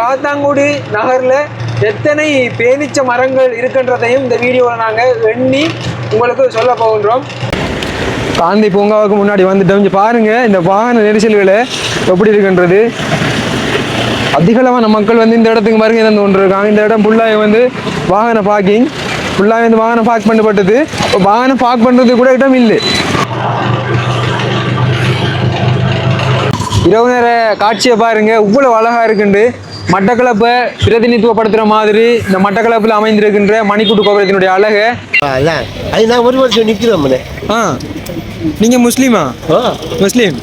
காத்தாங்குடி நகரில் எத்தனை பேனிச்ச மரங்கள் இருக்கின்றதையும் இந்த வீடியோவில் நாங்கள் எண்ணி உங்களுக்கு சொல்ல போகின்றோம். காந்தி பூங்காவுக்கு முன்னாடி வந்துட்டோம். பாருங்கள் இந்த வாகன நெரிசல்களை எப்படி இருக்கின்றது. அதிகளவான மக்கள் வந்து இந்த இடத்துக்கு மருங்க இருந்து கொண்டிருக்காங்க. இந்த இடம் ஃபுல்லாக வந்து வாகன பார்க்கிங் ஃபுல்லாக வந்து வாகனம் பார்க் பண்ணப்பட்டது. இப்போ வாகனம் பார்க் பண்ணுறது கூட இடம் இல்லை. இரவு நேர காட்சியை பாருங்கள் இவ்வளோ அழகாக இருக்குண்டு. மட்டக்களப்பை பிரதிநிதித்துவப்படுத்துற மாதிரி இந்த மட்டக்களப்பில் அமைந்திருக்கின்ற மணிக்கூட்டு கோபுரத்தினுடைய அழகு அதான். அது நான் ஒரு வருஷம் நிற்கிறோம்னே ஆ. நீங்க முஸ்லீமா? முஸ்லீம்?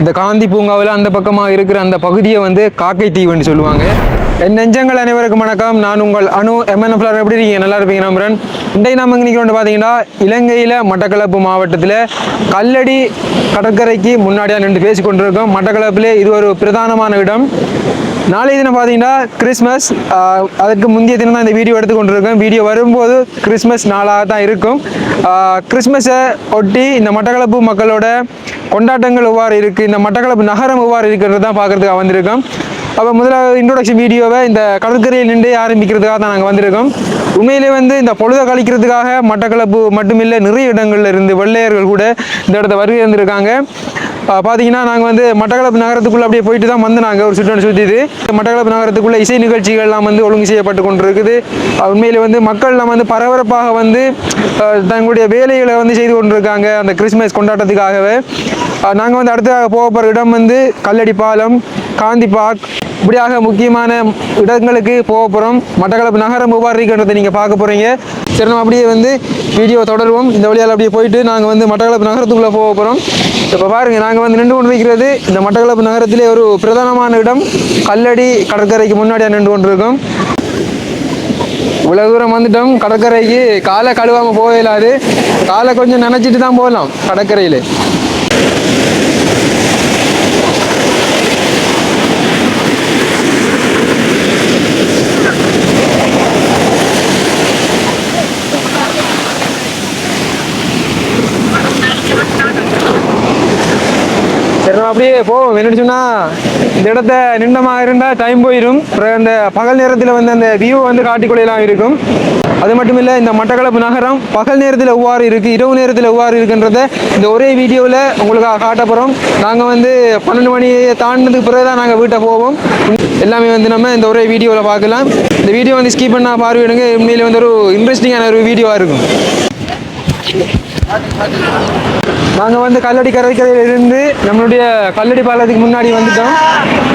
இந்த காந்தி பூங்காவில் அந்த பக்கமாக இருக்கிற அந்த பகுதியை வந்து காக்கை தீவுன்னு சொல்லுவாங்க. என் நெஞ்சங்கள் அனைவருக்கும் வணக்கம். நான் உங்கள் அனு எம்என்எஃப் எப்படி இருக்கீங்க? நல்லா இருப்பீங்க நம்புறேன் இன்றைக்கு நம்ம இங்கே நிற்கிறோம் பார்த்தீங்கன்னா இலங்கையில் மட்டக்களப்பு மாவட்டத்தில் கல்லடி கடற்கரைக்கு முன்னாடியாக நின்று பேசி கொண்டிருக்கோம் மட்டக்களப்பிலே இது ஒரு பிரதானமான இடம். நாளைய தினம் பார்த்தீங்கன்னா கிறிஸ்மஸ் அதுக்கு அதற்கு முந்தைய தினம் தான் இந்த வீடியோ எடுத்து கொண்டிருக்கோம் வீடியோ வரும்போது கிறிஸ்மஸ் நாளாக தான் இருக்கும். கிறிஸ்மஸை ஒட்டி இந்த மட்டக்களப்பு மக்களோட கொண்டாட்டங்கள் எவ்வாறு இருக்குது இந்த மட்டக்களப்பு நகரம் எவ்வாறு இருக்கிறது தான் பார்க்குறதுக்காக வந்திருக்கோம். அப்போ முதலாவது இன்ட்ரோடக்ஷன் வீடியோவை இந்த கடற்கரையில் நின்று ஆரம்பிக்கிறதுக்காக தான் நாங்கள் வந்திருக்கோம். உண்மையிலே வந்து இந்த பொழுதை கழிக்கிறதுக்காக மட்டக்களப்பு மட்டுமில்லை நிறைய இடங்களில் இருந்து வெள்ளையர்கள் கூட இந்த இடத்த வருகை வந்திருக்காங்க பார்த்தீங்கன்னா நாங்கள் வந்து மட்டக்களப்பு நகரத்துக்குள்ளே அப்படியே போயிட்டு தான் வந்து நாங்கள் ஒரு சுற்று சுற்றிது மட்டக்களப்பு நகரத்துக்குள்ளே இசை நிகழ்ச்சிகள்லாம் வந்து ஒழுங்கு செய்யப்பட்டு கொண்டு இருக்குது உண்மையில் வந்து மக்கள்லாம் வந்து பரபரப்பாக வந்து தங்களுடைய வேலைகளை வந்து செய்து கொண்டிருக்காங்க அந்த கிறிஸ்மஸ் கொண்டாட்டத்துக்காகவே. நாங்கள் வந்து அடுத்ததாக போக போகிற இடம் வந்து கல்லடி பாலம் காந்தி பார்க் இப்படியாக முக்கியமான இடங்களுக்கு போக போகிறோம் மட்டக்களப்பு நகரம் எவ்வாறு நீங்கள் பார்க்க போகிறீங்க சரி நம்ம அப்படியே வந்து வீடியோ தொடருவோம். இந்த வழியால் அப்படியே போயிட்டு நாங்கள் வந்து மட்டக்களப்பு நகரத்துக்குள்ளே போக போகிறோம் இப்போ பாருங்கள் நாங்கள் வந்து நின்று கொண்டு வைக்கிறது இந்த மட்டக்களப்பு நகரத்திலே ஒரு பிரதானமான இடம். கல்லடி கடற்கரைக்கு முன்னாடியாக நின்று கொண்டிருக்கோம். இவ்வளோ தூரம் வந்துட்டோம். கடற்கரைக்கு காலை கழுவாமல் போக இல்லாது காலை கொஞ்சம் நினச்சிட்டு தான் போகலாம் கடற்கரையில் சரி நம்ம அப்படியே போவோம் என்னன்னு சொன்னால் இந்த இடத்த நின்றமாக இருந்தால் டைம் போயிடும் அப்புறம் அந்த பகல் நேரத்தில் வந்து அந்த வியூ வந்து காட்டிக்கொள்ளலாம் இருக்கும். அது மட்டும் இல்லை இந்த மட்டக்களப்பு நகரம் பகல் நேரத்தில் எவ்வாறு இருக்குது இரவு நேரத்தில் எவ்வாறு இருக்குன்றத இந்த ஒரே வீடியோவில் உங்களுக்கு காட்ட போகிறோம் நாங்கள் வந்து பன்னெண்டு மணியை தாண்டினதுக்கு பிறகு தான் நாங்கள் வீட்டை போவோம். எல்லாமே வந்து நம்ம இந்த ஒரே வீடியோவில் பார்க்கலாம். இந்த வீடியோ வந்து ஸ்கிப் பண்ணால் பார்வையிடுங்க. உண்மையிலே வந்து ஒரு இன்ட்ரெஸ்டிங்கான ஒரு வீடியோவாக இருக்கும். நாங்கள் வந்து கல்லடி கடற்கரையில் இருந்து நம்மளுடைய கல்லடி பாலத்துக்கு முன்னாடி வந்துட்டோம்.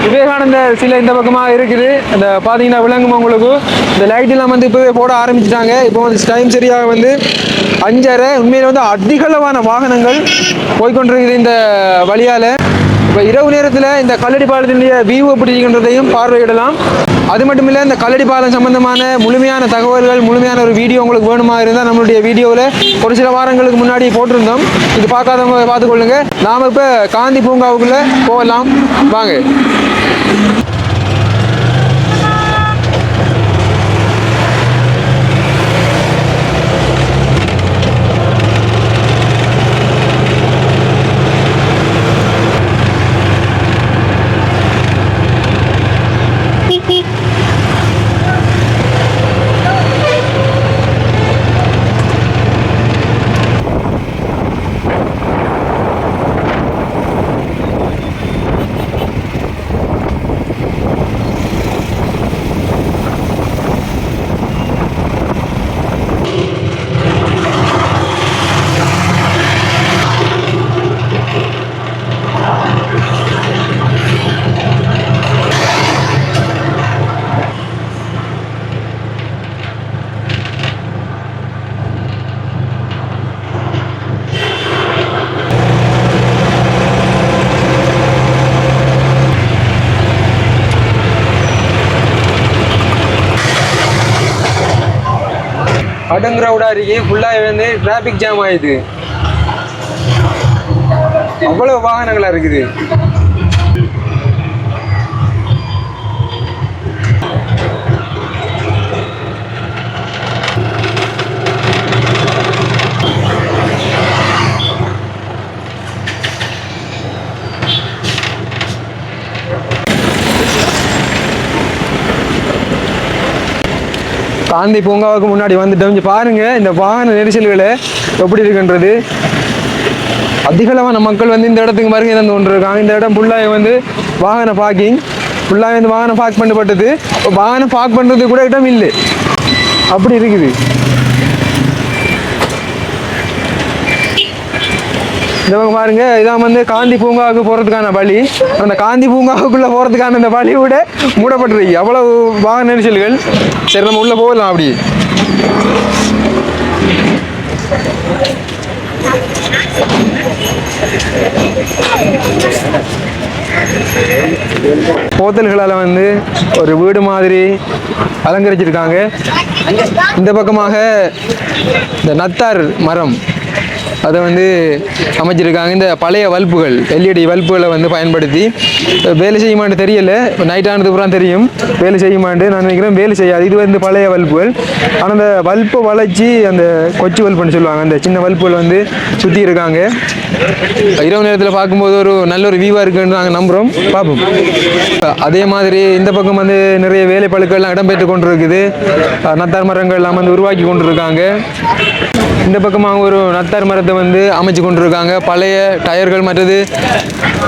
விவேகானந்தர் சிலை இந்த பக்கமாக இருக்குது. அந்த பார்த்தீங்கன்னா விளங்கும் உங்களுக்கு. இந்த லைட் எல்லாம் வந்து இப்போவே போட ஆரம்பிச்சிட்டாங்க. இப்போ வந்து டைம் சரியாக வந்து அஞ்சரை. உண்மையில் வந்து அதிகளவான வாகனங்கள் போய்கொண்டிருக்குது இந்த வழியால். இப்போ இரவு நேரத்தில் இந்த கல்லடி பாலத்தினுடைய வியூ எப்படி பார்வையிடலாம். அது மட்டும் இல்லை இந்த கல்லடி பாலம் சம்பந்தமான முழுமையான தகவல்கள் முழுமையான ஒரு வீடியோ உங்களுக்கு வேணுமா இருந்தால் நம்மளுடைய வீடியோவில் ஒரு சில வாரங்களுக்கு முன்னாடி போட்டிருந்தோம். இது பார்க்காதவங்க பார்த்துக்கொள்ளுங்க. நாம் இப்போ காந்தி பூங்காவுக்குள்ளே போகலாம். வாங்க. அடங்குறவுடா இருக்கு ஃபுல்லாக வந்து டிராஃபிக் ஜாம் ஆயிடுது. அவ்வளவு வாகனங்களா இருக்குது? காந்தி பூங்காவுக்கு முன்னாடி வந்துட்டோம் இங்கே பாருங்கள் இந்த வாகன நெரிசல்களை எப்படி இருக்குன்றது. அதிகளவான மக்கள் வந்து இந்த இடத்துக்கு மருங்க இருந்து கொண்டு இருக்காங்க இந்த இடம் ஃபுல்லாக வந்து வாகன பார்க்கிங் ஃபுல்லாக வந்து வாகனம் பார்க் பண்ணப்பட்டது. இப்போ வாகனம் பார்க் பண்ணுறது கூட இடம் இல்லை. அப்படி இருக்குது. இந்த பக்கம் பாருங்க இதான் வந்து காந்தி பூங்காவுக்கு போகிறதுக்கான வழி. அந்த காந்தி பூங்காவுக்குள்ளே போகிறதுக்கான இந்த வழி கூட மூடப்பட்டிருக்கு. அவ்வளவு வாகன நெரிசல்கள்? சரி நம்ம உள்ளே போகலாம் அப்படி. போத்தல்களால் வந்து ஒரு வீடு மாதிரி அலங்கரிச்சிருக்காங்க. இந்த பக்கமாக இந்த நத்தார் மரம் அதை வந்து அமைச்சிருக்காங்க. இந்த பழைய வல்புகள் எல்இடி வல்புகளை வந்து பயன்படுத்தி வேலை செய்யுமான்னு தெரியல. நைட் ஆனது பூரா தெரியும். வேலை செய்யுமான்னு நான் நினைக்கிறேன் வேலை செய்யாது. இது வந்து பழைய வல்புகள். ஆனால் அந்த வல்பை வளைச்சி அந்த கொச்சி வல்புன்னு சொல்லுவாங்க. அந்த சின்ன வல்புகள் வந்து சுற்றி இருக்காங்க. இரவு நேரத்தில் பார்க்கும்போது ஒரு நல்ல ஒரு வியூவாக இருக்குன்னு நாங்கள் நம்புகிறோம் பார்ப்போம். அதே மாதிரி இந்த பக்கம் வந்து நிறைய வேலை பழுக்கள்லாம் இடம்பெற்று கொண்டு இருக்குது நத்தார் மரங்கள் எல்லாம் வந்து உருவாக்கி கொண்டு இருக்காங்க இந்த பக்கமாக ஒரு நத்தார் மரத்தை வந்து அமைச்சு கொண்டிருக்காங்க. பழைய டயர்கள் மற்றது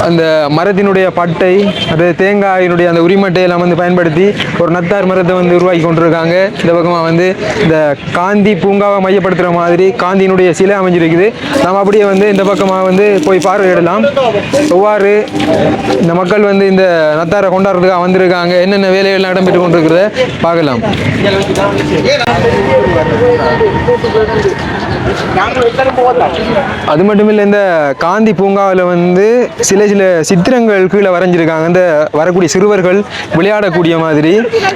அந்த மரத்தினுடைய பட்டை அது தேங்காயினுடைய அந்த உரிமட்டை எல்லாம் வந்து பயன்படுத்தி ஒரு நத்தார் மரத்தை வந்து உருவாக்கி கொண்டு இருக்காங்க இந்த பக்கமாக வந்து இந்த காந்தி பூங்காவை மையப்படுத்துகிற மாதிரி காந்தியினுடைய சிலை அமைஞ்சிருக்குது. நாம் அப்படியே வந்து இந்த பக்கமாக வந்து போய் பார்வையிடலாம். எவ்வாறு இந்த மக்கள் வந்து இந்த நத்தாரை கொண்டாடுறதுக்காக வந்திருக்காங்க என்னென்ன வேலைகள்லாம் இடம்பெற்று கொண்டிருக்கிறத பார்க்கலாம். அது மட்டும் இல்லை இந்த காந்தி பூங்காவில் வந்து சில சில சித்திரங்கள் கீழே வரைஞ்சிருக்காங்க. இந்த வரக்கூடிய சிறுவர்கள் விளையாடக்கூடிய மாதிரி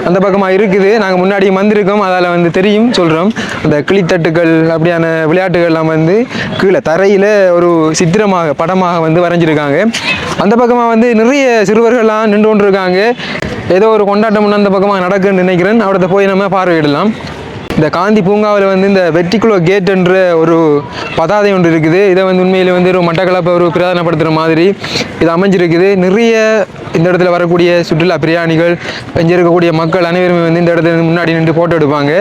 அந்த பக்கமாக இருக்குது. நாங்கள் முன்னாடி வந்திருக்கோம் அதால் வந்து தெரியும் சொல்கிறோம் அந்த கிளித்தட்டுகள் அப்படியான விளையாட்டுகள்லாம் வந்து கீழே தரையில் ஒரு சித்திரமாக படமாக வந்து வரைஞ்சிருக்காங்க. அந்த பக்கமாக வந்து நிறைய சிறுவர்கள்லாம் நின்று கொண்டு இருக்காங்க ஏதோ ஒரு கொண்டாட்டம் அந்த பக்கமாக நடக்குன்னு நினைக்கிறேன். அவடத்தை போய் நம்ம பார்வையிடலாம். இந்த காந்தி பூங்காவில் வந்து இந்த வெட்டிக்குலோ கேட் என்ற ஒரு பதாதை ஒன்று இருக்குது. இதை வந்து உண்மையில் வந்து ஒரு மட்டக்களப்பை ஒரு பிரதானப்படுத்துகிற மாதிரி இது அமைஞ்சிருக்குது. நிறைய இந்த இடத்துல வரக்கூடிய சுற்றுலா பிரயாணிகள் இங்கே இருக்கக்கூடிய மக்கள் அனைவருமே வந்து இந்த இடத்துல முன்னாடி நின்று ஃபோட்டோ எடுப்பாங்க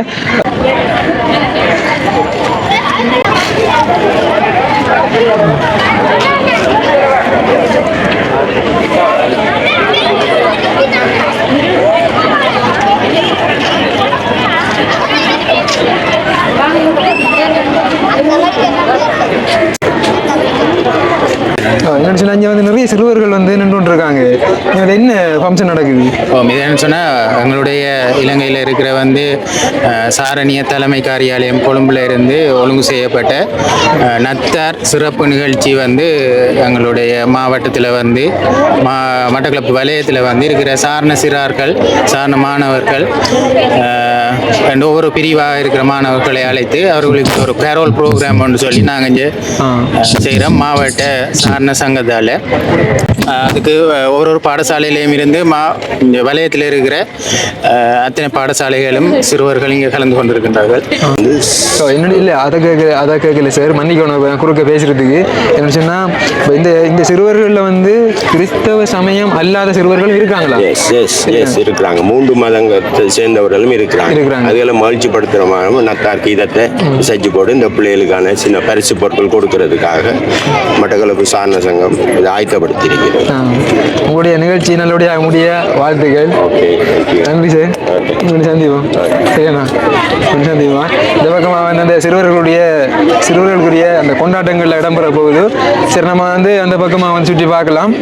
சொன்னா இங்கே வந்து நிறைய சிறுவர்கள் வந்து நின்று கொண்டு இருக்காங்க இங்கே என்ன ஃபங்க்ஷன் நடக்குது ஓ இது என்னன்னு சொன்னால் எங்களுடைய இலங்கையில் இருக்கிற வந்து சாரணிய தலைமை காரியாலயம் கொழும்புல இருந்து ஒழுங்கு செய்யப்பட்ட நத்தார் சிறப்பு நிகழ்ச்சி வந்து எங்களுடைய மாவட்டத்தில் வந்து மா மட்டக்களப்பு வலயத்தில் வந்து இருக்கிற சாரண சிறார்கள் சாரண மாணவர்கள் ரெண்டு ஒவ்வொரு பிரிவாக இருக்கிற மாணவர்களை அழைத்து அவர்களுக்கு ஒரு பேரோல் ப்ரோக்ராம் ஒன்று சொல்லி நாங்கள் இங்கே செய்கிறோம் மாவட்ட சாரண சங்கத்தால். அதுக்கு அஹ், ஒரு ஒரு பாடசாலையிலையும் இருந்து மா இந்த வலயத்தில் இருக்கிற அத்தனை பாடசாலைகளும் சிறுவர்கள் இங்கே கலந்து கொண்டிருக்கின்றார்கள். ஸோ என்னோட இல்லை அதை கேட்க அதை கேட்கல சார் மன்னிக்கணும் குறுக்க பேசுறதுக்கு. என்ன சொன்னால் இந்த இந்த சிறுவர்களில் வந்து கிறிஸ்தவ சமயம் அல்லாத சிறுவர்கள் இருக்காங்களா? எஸ் எஸ் எஸ் இருக்கிறாங்க. மூன்று மதங்கத்தை சேர்ந்தவர்களும் இருக்கிறாங்க. இருக்கிறாங்க. அதுகளை மகிழ்ச்சிப்படுத்துகிற மாதிரி நத்தார் கீதத்தை செஞ்சு போட்டு இந்த பிள்ளைகளுக்கான சின்ன பரிசு பொருட்கள் கொடுக்கறதுக்காக மட்டக்களப்பு சாரண சங்கம் இதை ஆயத்தப்படுத்தியிருக்கிறது. உங்களுடைய நிகழ்ச்சி நல்லபடியாக முடிய வாழ்த்துக்கள். ஓகே நன்றி சார். சந்திப்போம். சரிண்ணா. சந்திப்போம். இந்த பக்கமாக வந்து அந்த சிறுவர்களுடைய சிறுவர்களுக்குரிய அந்த கொண்டாட்டங்களில் இடம்பெற போகுது. சரி நம்ம வந்து அந்த பக்கமாக வந்து சுற்றி பார்க்கலாம்.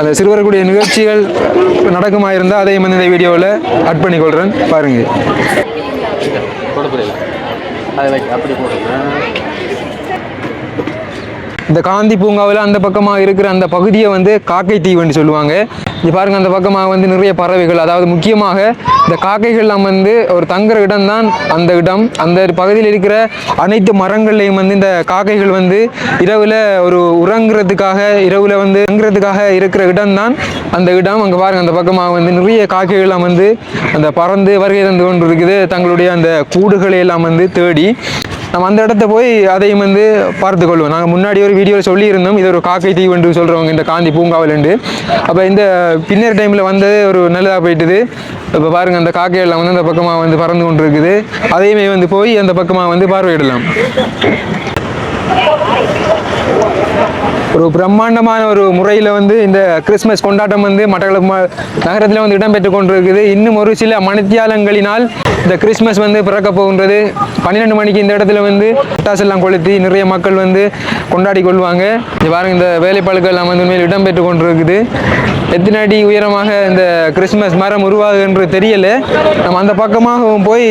அந்த சிறுவர்களுடைய நிகழ்ச்சிகள் நடக்குமா இருந்தால் அதையும் வந்து இந்த வீடியோவில் அட் பண்ணிக்கொள்கிறேன் பாருங்கள் இந்த காந்தி பூங்காவில் அந்த பக்கமாக இருக்கிற அந்த பகுதியை வந்து காக்கை தீவுன்னு சொல்லுவாங்க. இங்கே பாருங்கள் அந்த பக்கமாக வந்து நிறைய பறவைகள். அதாவது முக்கியமாக இந்த காக்கைகள்லாம் வந்து ஒரு தங்குற இடம் தான் அந்த இடம். அந்த பகுதியில் இருக்கிற அனைத்து மரங்கள்லையும் வந்து இந்த காக்கைகள் வந்து இரவில் ஒரு உறங்குறதுக்காக இரவில் வந்து தங்குறதுக்காக இருக்கிற இடம் தான் அந்த இடம். அங்கே பாருங்கள் அந்த பக்கமாக வந்து நிறைய காக்கைகள்லாம் வந்து அந்த பறந்து வருகை தந்து கொண்டு இருக்குது தங்களுடைய அந்த கூடுகளை எல்லாம் வந்து தேடி. நம்ம அந்த இடத்த போய் அதையும் வந்து பார்த்துக்கொள்வோம் நாங்கள் முன்னாடி ஒரு வீடியோவில் சொல்லியிருந்தோம் இது ஒரு காக்கை தீவு என்று சொல்கிறவங்க இந்த காந்தி பூங்காவில் அப்போ இந்த பின்னர் டைமில் வந்தது ஒரு நல்லதாக போயிட்டுது. இப்போ பாருங்கள் அந்த காக்கையெல்லாம் வந்து அந்த பக்கமாக வந்து பறந்து கொண்டு இருக்குது அதையுமே வந்து போய் அந்த பக்கமாக வந்து பார்வையிடலாம். ஒரு பிரம்மாண்டமான ஒரு முறையில் வந்து இந்த கிறிஸ்மஸ் கொண்டாட்டம் வந்து மட்டக்களப்பு நகரத்தில் வந்து இடம்பெற்று கொண்டிருக்குது. இன்னும் ஒரு சில மணித்தியாலங்களினால் இந்த கிறிஸ்மஸ் வந்து பிறக்க போகின்றது. பன்னிரெண்டு மணிக்கு இந்த இடத்துல வந்து பட்டாசெல்லாம் கொளுத்தி நிறைய மக்கள் வந்து கொண்டாடி கொள்வாங்க. இது பாருங்க இந்த வேலைப்பாடுகள்லாம் வந்து உண்மையில் இடம்பெற்று கொண்டிருக்குது. எத்தனை அடி உயரமாக இந்த கிறிஸ்மஸ் மரம் உருவாகுது என்று தெரியல. நம்ம அந்த பக்கமாகவும் போய்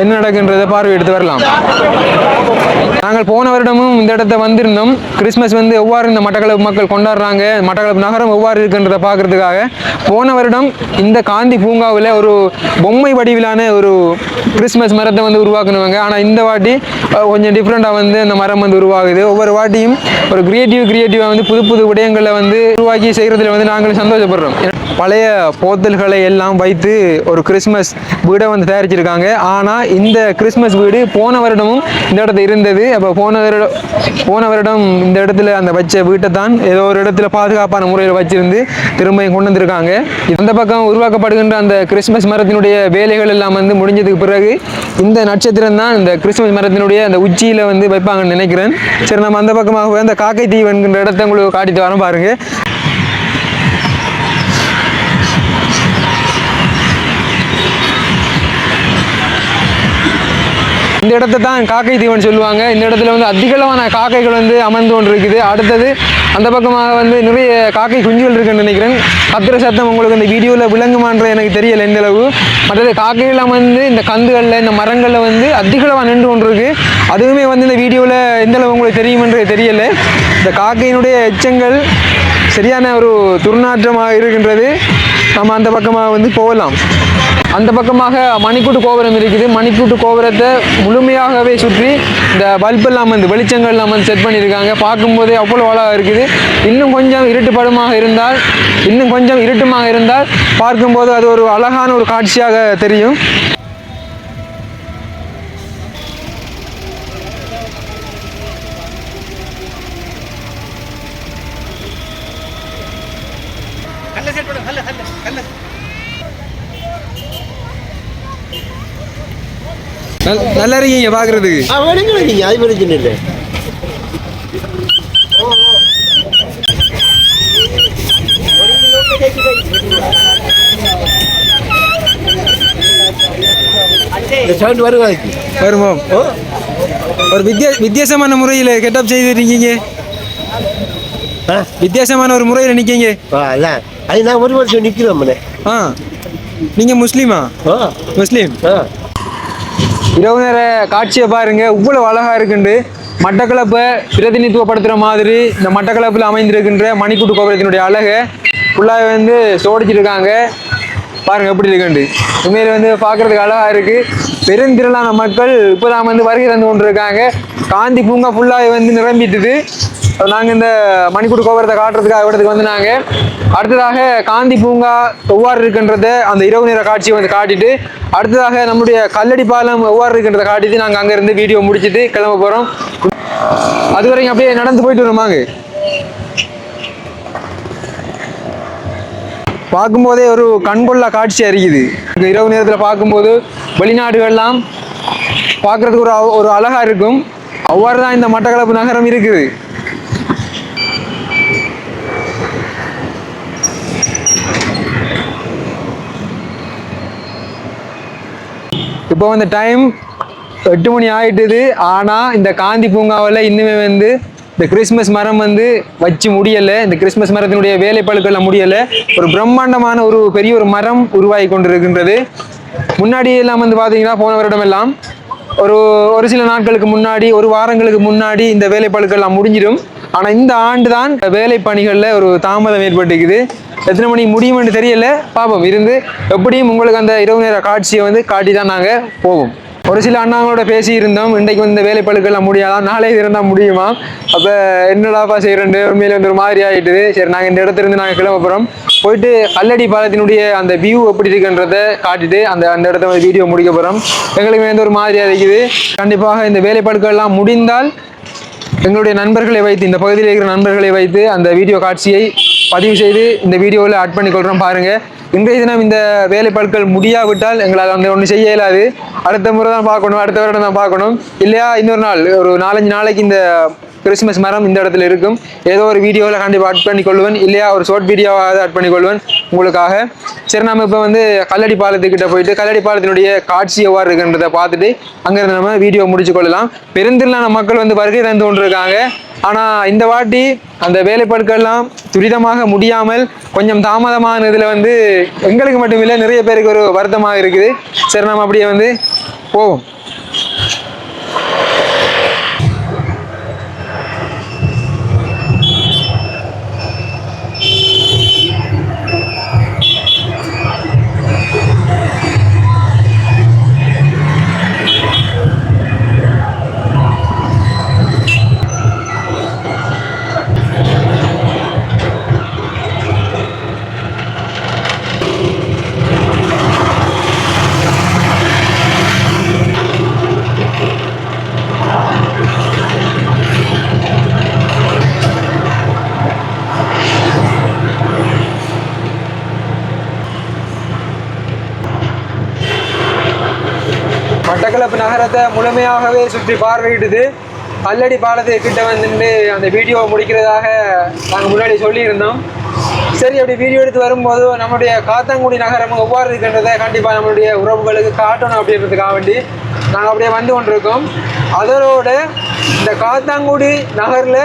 என்ன நடக்குன்றதை பார்வையிட்டு வரலாம். நாங்கள் போன வருடமும் இந்த இடத்த வந்திருந்தோம். கிறிஸ்மஸ் வந்து எவ்வாறு இந்த மட்டக்களப்பு மக்கள் கொண்டாடுறாங்க? மட்டக்களப்பு நகரம் எவ்வாறு இருக்குன்றதை பார்க்கறதுக்காக போன வருடம் இந்த காந்தி பூங்காவில் ஒரு பொம்மை வடிவிலான ஒரு கிறிஸ்மஸ் மரத்தை வந்து உருவாக்குனவங்க. ஆனால் இந்த வாட்டி கொஞ்சம் டிஃப்ரெண்ட்டாக வந்து அந்த மரம் வந்து உருவாகுது. ஒவ்வொரு வாட்டியும் ஒரு கிரியேட்டிவ் கிரியேட்டிவாக வந்து புது புது விடயங்களை வந்து உருவாக்கி செய்கிறதுல வந்து நாங்கள் சந்தோஷப்படுறோம். பழைய போத்தல்களை எல்லாம் வைத்து ஒரு கிறிஸ்மஸ் வீடை வந்து தயாரிச்சிருக்காங்க. ஆனால் இந்த கிறிஸ்மஸ் வீடு போன வருடமும் இந்த இடத்துல இருந்தது. அப்போ போன வருடம் போன வருடம் இந்த இடத்துல அந்த வச்ச வீட்டை தான் ஏதோ ஒரு இடத்துல பாதுகாப்பான முறையில் வச்சிருந்து திரும்பியும் கொண்டு வந்திருக்காங்க. அந்த பக்கம் உருவாக்கப்படுகின்ற அந்த கிறிஸ்மஸ் மரத்தினுடைய வேலைகள் எல்லாம் வந்து முடிஞ்சதுக்கு பிறகு இந்த நட்சத்திரம் தான் இந்த கிறிஸ்மஸ் மரத்தினுடைய அந்த உச்சியில் வந்து வைப்பாங்கன்னு நினைக்கிறேன். சரி நம்ம அந்த பக்கமாக அந்த காக்கை தீவு என்கின்ற இடத்த உங்களுக்கு காட்டிட்டு வரோம் பாருங்கள் இந்த இடத்தை தான் காக்கை தீவன் சொல்லுவாங்க. இந்த இடத்துல வந்து அதிகளவான காக்கைகள் வந்து அமர்ந்து கொண்டு இருக்குது அடுத்தது அந்த பக்கமாக வந்து நிறைய காக்கை குஞ்சுகள் இருக்குன்னு நினைக்கிறேன். கத்திர சத்தம் உங்களுக்கு இந்த வீடியோவில் விளங்குமான்ற எனக்கு தெரியல எந்த அளவு. மற்றது காக்கைகள் அமர்ந்து இந்த கந்துகளில் இந்த மரங்களில் வந்து அதிகளவாக நின்று கொண்டு இருக்குது அதுவுமே வந்து இந்த வீடியோவில் எந்த அளவு உங்களுக்கு தெரியுமென்றது தெரியல. இந்த காக்கையினுடைய எச்சங்கள் சரியான ஒரு துர்நாற்றமாக இருக்கின்றது. நம்ம அந்த பக்கமாக வந்து போகலாம். அந்த பக்கமாக மணிக்கூட்டு கோபுரம் இருக்குது. மணிக்கூட்டு கோபுரத்தை முழுமையாகவே சுற்றி இந்த பல்பெல்லாம் வந்து வெளிச்சங்கள்லாம் வந்து செட் பண்ணியிருக்காங்க. பார்க்கும்போதே அவ்வளோ அழகாக இருக்குது. இன்னும் கொஞ்சம் இருட்டுப்படமாக இருந்தால் இன்னும் கொஞ்சம் இருட்டுமாக இருந்தால் பார்க்கும்போது அது ஒரு அழகான ஒரு காட்சியாக தெரியும். நல்- நல்லா இருக்கீங்க பார்க்குறதுக்கு ஆ வேணுங்களா நீங்கள் அது பிரச்சனை இல்லை இந்த சவுண்ட் அதுக்கு? வருமா? ஒரு வித்தியா வித்தியாசமான முறையில் கெட்டப் செய்திருக்கீங்க ஆ? வித்தியாசமான ஒரு முறையில் நிற்கீங்க அதான். அது நான் ஒரு வருஷம் நிற்கிறோம்ண்ணே ஆ. நீங்கள் முஸ்லீமா? முஸ்லீம்? ஆ. இரவு நேர காட்சியை பாருங்க. இவ்வளவு அழகா இருக்குண்டு. மட்டக்களப்பை பிரதிநிதித்துவப்படுத்துகிற மாதிரி இந்த மட்டக்களப்பில் அமைந்திருக்கின்ற மணிக்கூட்டு கோபுரத்தினுடைய அழகை ஃபுல்லாக வந்து சோடிச்சிருக்காங்க பாருங்க எப்படி இருக்குண்டு. உண்மையில வந்து பார்க்கறதுக்கு அழகா இருக்கு. பெருந்திரளான மக்கள் இப்போதான் வந்து வருகை தந்து கொண்டிருக்காங்க. காந்தி பூங்கா ஃபுல்லாக வந்து நிரம்பிட்டுது. நாங்கள் இந்த மணிக்கூட்டு கோபுரத்தை காட்டுறதுக்காக இடத்துக்கு வந்து நாங்கள் அடுத்ததாக காந்தி பூங்கா எவ்வாறு இருக்குன்றத அந்த இரவு நேர காட்சியை வந்து காட்டிட்டு அடுத்ததாக நம்முடைய கல்லடி பாலம் எவ்வாறு இருக்குன்றத காட்டிட்டு நாங்கள் அங்கேருந்து வீடியோ முடிச்சிட்டு கிளம்ப போகிறோம் அது வரைக்கும் அப்படியே நடந்து போயிட்டு வருமாங்க பார்க்கும்போதே ஒரு கண்கொள்ளா காட்சியாக இருக்குது இரவு நேரத்தில் பார்க்கும்போது வெளிநாடுகள்லாம் பார்க்குறதுக்கு ஒரு அ- ஒரு அழகாக இருக்கும். அவ்வாறு தான் இந்த மட்டக்களப்பு நகரம் இருக்குது. இப்போ வந்து டைம் எட்டு மணி ஆயிட்டுது. ஆனால் இந்த காந்தி பூங்காவில் இன்னுமே வந்து இந்த கிறிஸ்மஸ் மரம் வந்து வச்சு முடியலை. இந்த கிறிஸ்மஸ் மரத்தினுடைய வேலைப்பாடுகளில் முடியலை. ஒரு பிரம்மாண்டமான ஒரு பெரிய ஒரு மரம் உருவாகி கொண்டிருக்கின்றது. முன்னாடி எல்லாம் வந்து பார்த்தீங்கன்னா போன வருடம் எல்லாம் ஒரு ஒரு சில நாட்களுக்கு முன்னாடி ஒரு வாரங்களுக்கு முன்னாடி இந்த வேலைப்பழுக்கெல்லாம் முடிஞ்சிடும். ஆனால் இந்த ஆண்டு தான் வேலை பணிகளில் ஒரு தாமதம் ஏற்பட்டுக்குது எத்தனை மணிக்கு முடியும்னு தெரியல. பார்ப்போம் இருந்து எப்படியும் உங்களுக்கு அந்த இரவு நேர காட்சியை வந்து காட்டி தான் நாங்கள் போவோம். ஒரு சில அண்ணாங்களோட பேசி இருந்தோம் இன்றைக்கு வந்து வேலைப்பழுக்கெல்லாம் முடியாதான் நாளே இருந்தால் முடியுமா? அப்போ என்னடாப்பா செய்கிறேன் உண்மையில வந்து ஒரு மாதிரி ஆகிட்டுது சரி நாங்கள் இந்த இடத்துல இருந்து நாங்கள் கிளம்ப போகிறோம் போயிட்டு கல்லடி பாலத்தினுடைய அந்த வியூ எப்படி இருக்குன்றதை காட்டிட்டு அந்த அந்த இடத்த வந்து வீடியோ முடிக்க போகிறோம் எங்களுக்கு வந்து ஒரு மாதிரியாக இருக்குது கண்டிப்பாக இந்த வேலைப்பழுக்கெல்லாம் முடிந்தால் எங்களுடைய நண்பர்களை வைத்து இந்த பகுதியில் இருக்கிற நண்பர்களை வைத்து அந்த வீடியோ காட்சியை பதிவு செய்து இந்த வீடியோவில் ஆட் பண்ணி பாருங்கள் இன்றைய தினம் இந்த வேலைப்பாட்கள் முடியாவிட்டால் எங்களால் வந்து ஒன்றும் செய்ய இயலாது. அடுத்த முறை தான் பார்க்கணும் அடுத்த வருடம் தான் பார்க்கணும். இல்லையா? இன்னொரு நாள் ஒரு நாலஞ்சு நாளைக்கு இந்த கிறிஸ்மஸ் மரம் இந்த இடத்துல இருக்கும். ஏதோ ஒரு வீடியோவில் கண்டிப்பாக ஆட் பண்ணி கொள்வேன் இல்லையா ஒரு ஷார்ட் வீடியோவாவது ஆட் பண்ணி கொள்வேன் உங்களுக்காக. சரி நம்ம இப்போ வந்து கல்லடி பாலத்துக்கிட்ட போயிட்டு கல்லடி பாலத்தினுடைய காட்சி எவ்வாறு இருக்குன்றதை பார்த்துட்டு அங்கேருந்து நம்ம வீடியோ முடிச்சு கொள்ளலாம். பெருந்திரளான மக்கள் வந்து வருகை தந்து கொண்டிருக்காங்க. ஆனால் இந்த வாட்டி அந்த வேலைப்பாடுகள்லாம் துரிதமாக முடியாமல் கொஞ்சம் தாமதமானதில் வந்து எங்களுக்கு மட்டும் இல்லை நிறைய பேருக்கு ஒரு வருத்தமாக இருக்குது. சரி நம்ம அப்படியே வந்து போவோம். மட்டக்களப்பு நகரத்தை முழுமையாகவே சுற்றி பார்வையிடுது. கல்லடி பாலத்தை கிட்ட வந்து அந்த வீடியோ முடிக்கிறதாக நாங்கள் முன்னாடி சொல்லியிருந்தோம். சரி அப்படி வீடியோ எடுத்து வரும்போது நம்முடைய காத்தாங்குடி நகரம் எவ்வாறு இருக்கின்றதை கண்டிப்பாக நம்மளுடைய உறவுகளுக்கு காட்டணும் அப்படின்றதுக்காக வேண்டி நாங்கள் அப்படியே வந்து கொண்டிருக்கோம். அதனோட இந்த காத்தாங்குடி நகரில்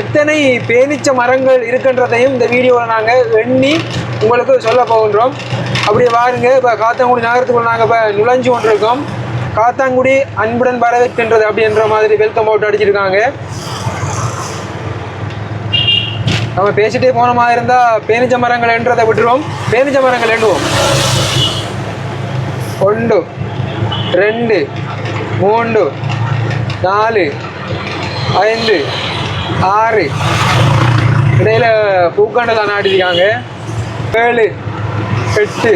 எத்தனை பேனிச்ச மரங்கள் இருக்கின்றதையும் இந்த வீடியோவில் நாங்கள் எண்ணி உங்களுக்கு சொல்ல போகின்றோம். அப்படியே வாருங்க இப்போ காத்தாங்குடி நகரத்துக்குள்ள நாங்கள் இப்போ நுழைஞ்சு கொண்டிருக்கோம். காத்தாங்குடி அன்புடன் வரவேற்கின்றது அப்படின்ற மாதிரி வெல்கம் அவுட் அடிச்சிருக்காங்க. நம்ம பேசிட்டே போன மாதிரி இருந்தா பேனிச்ச மரங்கள் என்றதை விட்டுருவோம். பேனிச்ச மரங்கள் எண்ணுவோம். ஒன்று ரெண்டு மூன்று நாலு ஐந்து ஆறு. இடையில பூக்காண்டெல்லாம் நாட்டிருக்காங்க ஏழு எட்டு.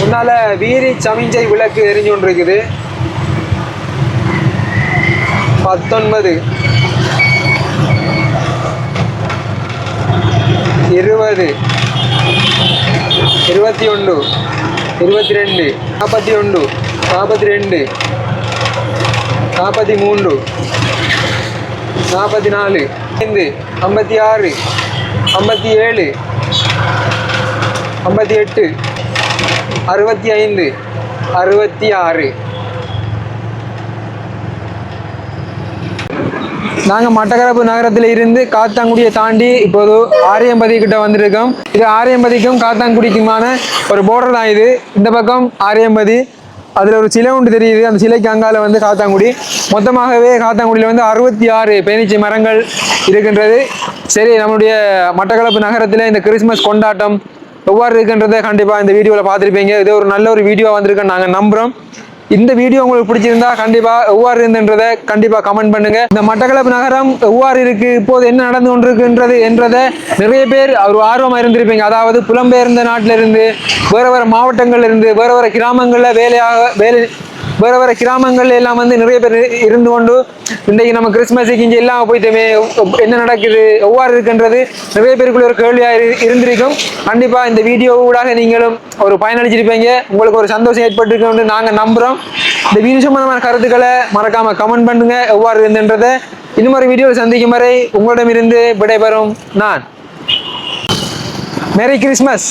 முன்னால வீரி சமிஞ்சை விளக்கு எரிஞ்சு கொண்டு இருக்குது பத்தொன்பது. இருபது. இருபத்தி ஒன்று. இருபத்தி ரெண்டு. நாற்பத்தி ஒன்று. நாற்பத்தி ரெண்டு. நாற்பத்தி மூன்று. நாற்பத்தி நாலு. ஐந்து. ஐம்பத்தி ஆறு. ஐம்பத்தி ஏழு. ஐம்பத்தி எட்டு. அறுபத்தி ஐந்து. அறுபத்தி ஆறு. நாங்கள் மட்டக்களப்பு நகரத்தில் இருந்து காத்தாங்குடியை தாண்டி இப்போது ஆரியம்பதி கிட்ட வந்திருக்கோம். இது ஆரியம்பதிக்கும் காத்தாங்குடிக்குமான ஒரு போர்டர் தான் இது. இந்த பக்கம் ஆரியம்பதி அதில் ஒரு சிலை ஒன்று தெரியுது. அந்த சிலைக்கு அங்கால வந்து காத்தாங்குடி. மொத்தமாகவே காத்தாங்குடியில் வந்து அறுபத்தி ஆறு பேனிச்சை மரங்கள் இருக்கின்றது. சரி நம்மளுடைய மட்டக்களப்பு நகரத்தில் இந்த கிறிஸ்மஸ் கொண்டாட்டம் எவ்வாறு இருக்குன்றதை கண்டிப்பாக இந்த வீடியோவில் பார்த்துருப்பீங்க. இது ஒரு நல்ல ஒரு வீடியோ வந்திருக்குன்னு நாங்கள் நம்புகிறோம் இந்த வீடியோ உங்களுக்கு பிடிச்சிருந்தா கண்டிப்பாக எவ்வாறு இருந்துன்றதை கண்டிப்பாக கமெண்ட் பண்ணுங்க. இந்த மட்டக்களப்பு நகரம் எவ்வாறு இருக்கு இப்போது என்ன நடந்து கொண்டிருக்குன்றது என்றதை நிறைய பேர் ஒரு ஆர்வமாக இருந்திருப்பீங்க. அதாவது புலம்பெயர்ந்த நாட்டில இருந்து வேற வேற மாவட்டங்கள்ல இருந்து வேற வேற கிராமங்களில் வேலையாக வேலை வேறு வேறு கிராமங்கள் எல்லாம் வந்து நிறைய பேர் இருந்து கொண்டு இன்றைக்கு நம்ம கிறிஸ்மஸுக்கு இங்கே எல்லாம் போயிட்டோமே என்ன நடக்குது எவ்வாறு இருக்குன்றது நிறைய பேருக்குள்ள ஒரு கேள்வியாக இரு- இருந்திருக்கும். கண்டிப்பாக இந்த வீடியோ ஊடாக நீங்களும் ஒரு பயனளிச்சிருப்பீங்க. உங்களுக்கு ஒரு சந்தோஷம் ஏற்பட்டிருக்கும்னு நாங்கள் நம்புகிறோம் இந்த வீடியோ சம்பந்தமான கருத்துக்களை மறக்காமல் கமெண்ட் பண்ணுங்கள் எவ்வாறு இருந்துன்றதை இன்னும் ஒரு வீடியோவில் சந்திக்கும் வரை உங்களிடமிருந்து விடைபெறும் நான். Merry Christmas